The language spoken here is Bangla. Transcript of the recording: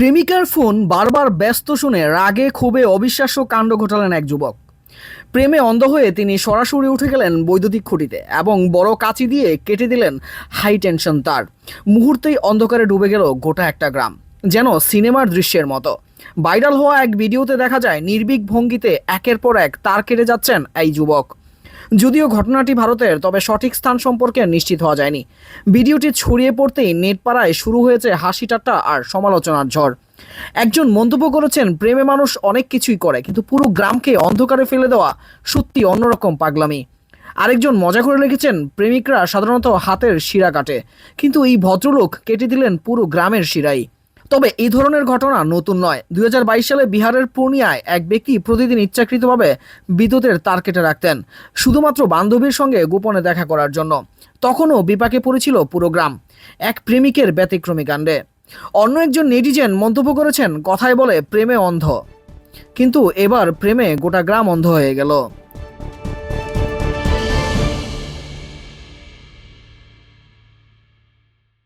প্রেমিকার ফোন বারবার ব্যস্ত শুনে রাগে, ক্ষোভে অবিশ্বাস্য কাণ্ড ঘটালেন এক যুবক। প্রেমে অন্ধ হয়ে তিনি সরাসরি উঠে গেলেন বৈদ্যুতিক খুঁটিতে এবং বড় কাঁচি দিয়ে কেটে দিলেন হাই টেনশন তার। মুহূর্তেই অন্ধকারে ডুবে গেল গোটা একটা গ্রাম, যেন সিনেমার দৃশ্যের মতো। ভাইরাল হওয়া এক ভিডিওতে দেখা যায়, নির্ভীক ভঙ্গিতে একের পর এক তার কেটে যাচ্ছেন এই যুবক। যদিও ঘটনাটি ভারতের, তবে সঠিক স্থান সম্পর্কে নিশ্চিত হওয়া যায়নি। ভিডিওটি ছড়িয়ে পড়তেই নেটপাড়ায় শুরু হয়েছে হাসি ঠাট্টা আর সমালোচনার ঝড়। একজন মন্তব্য করেছেন, প্রেমে মানুষ অনেক কিছুই করে, কিন্তু পুরো গ্রামকে অন্ধকারে ফেলে দেওয়া সত্যি অন্যরকম পাগলামি। আরেকজন মজা করে লিখেছেন, প্রেমিকরা সাধারণত হাতের শিরা কাটে, কিন্তু এই ভদ্রলোক কেটে দিলেন পুরো গ্রামের শিরাই তবে এই ধরনের ঘটনা নতুন নয়। দুই সালে বিহারের পূর্ণিয়ায় এক ব্যক্তি প্রতিদিন ইচ্ছাকৃতভাবে বিদ্যুতের তার কেটে রাখতেন, শুধুমাত্র বান্ধবীর সঙ্গে গোপনে দেখা করার জন্য। তখনও বিপাকে পড়েছিল পুরো গ্রাম, এক প্রেমিকের ব্যতিক্রমী কাণ্ডে। অন্য একজন নেটিজেন মন্তব্য করেছেন, কথায় বলে, প্রেমে অন্ধ। কিন্তু এবার প্রেমে গোটা গ্রাম অন্ধ হয়ে গেল।